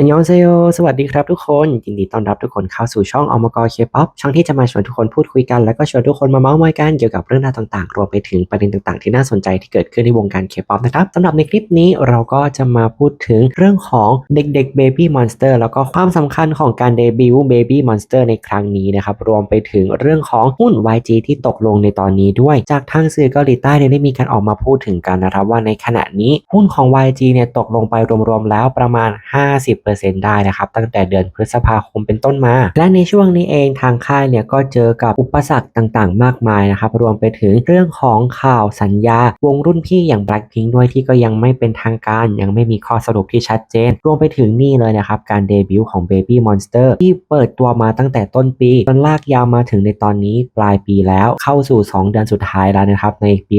ฮันยองเซโยสวัสดีครับทุกคน ยินดีต้อนรับทุกคนเข้าสู่ช่องอมกเคป๊อปช่องที่จะมาชวนทุกคนพูดคุยกัน แล้วก็ชวนทุกคนมาเมาส์มอยกันเกี่ยวกับเรื่องราวต่างๆ รวมไปถึงประเด็นต่างๆ ที่น่าสนใจที่เกิดขึ้นในวงการเคป๊อปนะครับสำหรับในคลิปนี้เราก็จะมาพูดถึงเรื่องของเด็กๆ Baby Monster แล้วก็ความสำคัญของการเดบิวต์ Baby Monster ในครั้งนี้นะครับ รวมไปถึงเรื่องของหุ้น YG ที่ตกลงในตอนนี้ด้วย จากทางสื่อเกาหลีใต้ได้มีการออกมาพูดถึงกันนะครับว่าในขณะนี้หุ้นของ YG เนี่ยตกลงไปรวมๆแล้วประมาณ 50ได้นะครับตั้งแต่เดือนพฤษภาคมเป็นต้นมา และในช่วงนี้เองทางค่ายเนี่ยก็เจอกับอุปสรรคต่างๆ มากมายนะครับรวมไปถึงเรื่องของข่าวสัญญาวงรุ่นพี่อย่าง Blackpink ด้วยที่ก็ยังไม่เป็นทางการ ยังไม่มีข้อสรุปที่ชัดเจน รวมไปถึงนี่เลยนะครับการเดบิวต์ของ Baby Monster ที่เปิดตัวมาตั้งแต่ต้นปีจนลากยาวมาถึงในตอนนี้ปลายปีแล้วเข้าสู่ 2 เดือนสุดท้ายแล้วนะครับในปี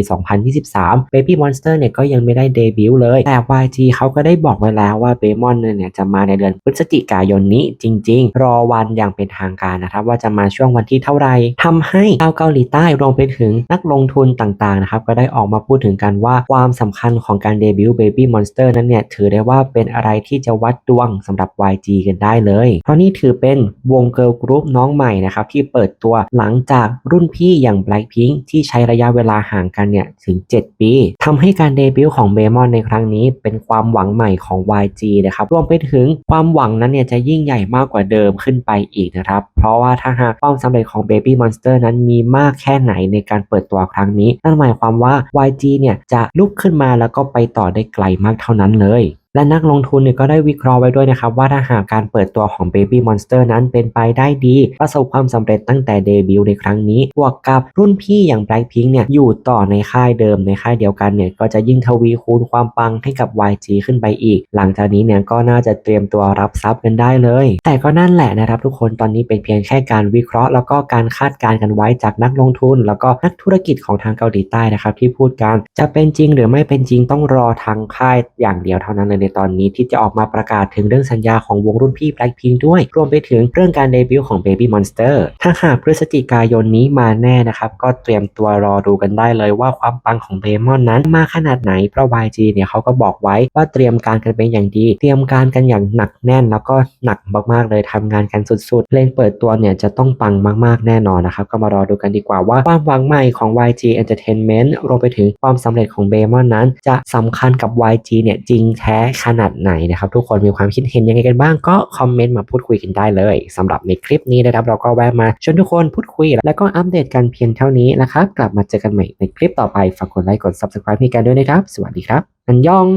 2023 Baby Monster เนี่ยก็ยังไม่ได้เดบิวต์เลยแต่ YG เขาก็ได้บอกไว้แล้วว่า b a m o n เนี่ยจะมาในเดือนพฤศจิกายนนี้จริง ๆ รอวันอย่างเป็นทางการนะครับ ว่าจะมาช่วงวันที่เท่าไหร่ทำให้ชาวเกาหลีใต้รวมไปถึงนักลงทุนต่างๆนะครับก็ได้ออกมาพูดถึงกันว่าความสำคัญของการเดบิวต์ Baby Monster นั้นเนี่ยถือได้ว่าเป็นอะไรที่จะวัดดวงสำหรับ YG กันได้เลย เพราะนี่ถือเป็นวงเกิร์ลกรุ๊ปน้องใหม่นะครับที่เปิดตัวหลังจากรุ่นพี่อย่าง Blackpink ที่ใช้ระยะเวลาห่างกันเนี่ยถึง 7 ปีทำให้การเดบิวต์ของเบมอนในครั้งนี้ เป็นความหวังใหม่ของ YG นะครับรวมไปถึงความหวังนั้นเนี่ยจะยิ่งใหญ่มากกว่าเดิมขึ้นไปอีกนะครับ เพราะว่าถ้าหากความสำเร็จของ Baby Monster นั้นมีมากแค่ไหนในการเปิดตัวครั้งนี้ นั่นหมายความว่า YG เนี่ยจะลุกขึ้นมาแล้วก็ไปต่อได้ไกลมากเท่านั้นเลย และนักลงทุนเนี่ยก็ได้วิเคราะห์ไว้ด้วยนะครับว่าถ้าหากการเปิดตัวของ Baby Monster นั้นเป็นไปได้ดี ประสบความสำเร็จตั้งแต่เดบิวต์ในครั้งนี้บวกกับรุ่นพี่อย่าง Blackpink เนี่ยอยู่ต่อในค่ายเดิมในค่ายเดียวกันเนี่ยก็จะยิ่งทวีคูณความปังให้กับ YG ขึ้นไปอีก หลังจากนี้เนี่ยก็น่าจะเตรียมตัวรับทรัพย์กันได้เลย แต่ก็นั่นแหละนะครับทุกคนตอนนี้เป็นเพียงแค่การวิเคราะห์ แล้วก็การคาดการณ์กันไว้จากนักลงทุน แล้วก็นักธุรกิจของทางเกาหลีใต้นะครับที่พูดกันจะเป็นจริงหรือไม่เป็นจริงต้องรอทางค่ายอย่างเดียวเท่านั้นเลยในตอนนี้ที่จะออกมาประกาศถึงเรื่องสัญญาของวงรุ่นพี่ Blackpink ด้วย รวมไปถึงเรื่องการเดบิวต์ของ Baby Monster ถ้าหากพฤศจิกายนนี้มาแน่นะครับ ก็เตรียมตัวรอดูกันได้เลยว่าความปังของเบมอนนั้นมาขนาดไหน เพราะ YG เนี่ยเขาก็บอกไว้ว่าเตรียมการกันเป็นอย่างดี เตรียมการกันอย่างหนักแน่น แล้วก็หนักมากๆเลยทำงานกันสุดๆเพลงเปิดตัวเนี่ยจะต้องปังมากๆแน่นอนนะครับ ก็มารอดูกันดีกว่าว่าความหวังใหม่ของ YG Entertainment รวมไปถึงความสำเร็จของเบมอนนั้น จะสำคัญกับ YG เนี่ยจริงแท้ขนาดไหนนะครับทุกคนมีความคิดเห็นยังไงกันบ้างก็คอมเมนต์มาพูดคุยกันได้เลยสำหรับในคลิปนี้นะครับเราก็แวะมาชวนทุกคนพูดคุย แล้วก็อัปเดตกันเพียงเท่านี้นะครับกลับมาเจอกันใหม่ในคลิปต่อไปฝากกดไลค์กด subscribe ให้กันด้วยนะครับ สวัสดีครับอันยอง